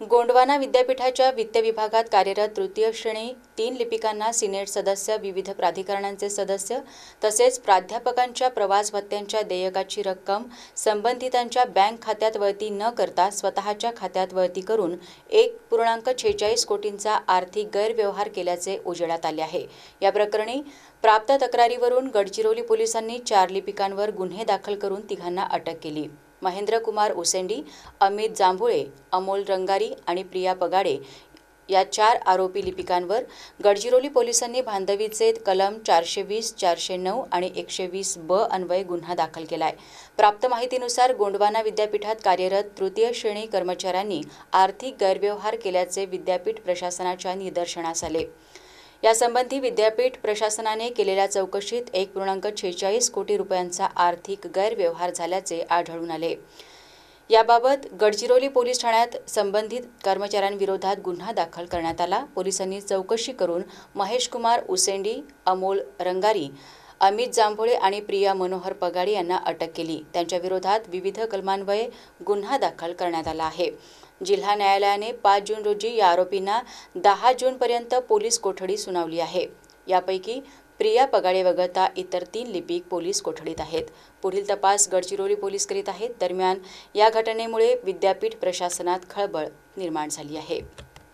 गोंडवाना विद्यापीठाच्या वित्त विभागात कार्यरत तृतीय श्रेणी तीन लिपिकांना सिनेट सदस्य विविध प्राधिकरणांचे सदस्य तसेच प्राध्यापकांच्या प्रवास भत्त्यांच्या देयकाची रक्कम संबंधितांच्या बँक खात्यात वळती न करता स्वतःच्या खात्यात वळती करून एक पूर्णांक छेचाळीस कोटींचा आर्थिक गैरव्यवहार केल्याचे उजेडात आले आहे. या प्रकरणी प्राप्त तक्रारीवरून गडचिरोली पोलिसांनी चार लिपिकांवर गुन्हे दाखल करून तिघांना अटक केली. महेंद्रकुमार उसेंडी अमित जांभुळे अमोल रंगारी आणि प्रिया पगाडे या चार आरोपी लिपिकांवर गडचिरोली पोलिसांनी बांधवीचे कलम चारशे वीस चारशे नऊ आणि एकशे वीस ब अन्वये गुन्हा दाखल केला आहे प्राप्त माहितीनुसार गोंडवाना विद्यापीठात कार्यरत तृतीय श्रेणी कर्मचाऱ्यांनी आर्थिक गैरव्यवहार केल्याचे विद्यापीठ प्रशासनाच्या निदर्शनास आले. यासंबंधी विद्यापीठ प्रशासनाने केलेल्या चौकशीत एक पूर्णांक छेचाळीस कोटी रुपयांचा आर्थिक गैरव्यवहार झाल्याचे आढळून आले. याबाबत गडचिरोली पोलीस ठाण्यात संबंधित कर्मचाऱ्यांविरोधात गुन्हा दाखल करण्यात आला. पोलिसांनी चौकशी करून महेश कुमार उसेंडी अमोल रंगारी अमित जांभोळे आणि प्रिया मनोहर पगाडी यांना अटक केली. त्यांच्याविरोधात विविध कलमान्वये गुन्हा दाखल करण्यात आला आहे. जिल्हा न्यायालयाने पाच जून रोजी या आरोपींना दहा जूनपर्यंत पोलीस कोठडी सुनावली आहे. यापैकी प्रिया पगाडे वगळता इतर तीन लिपिक पोलीस कोठडीत आहेत. पुढील तपास गडचिरोली पोलीस करीत आहेत. दरम्यान या घटनेमुळे विद्यापीठ प्रशासनात खळबळ निर्माण झाली आहे.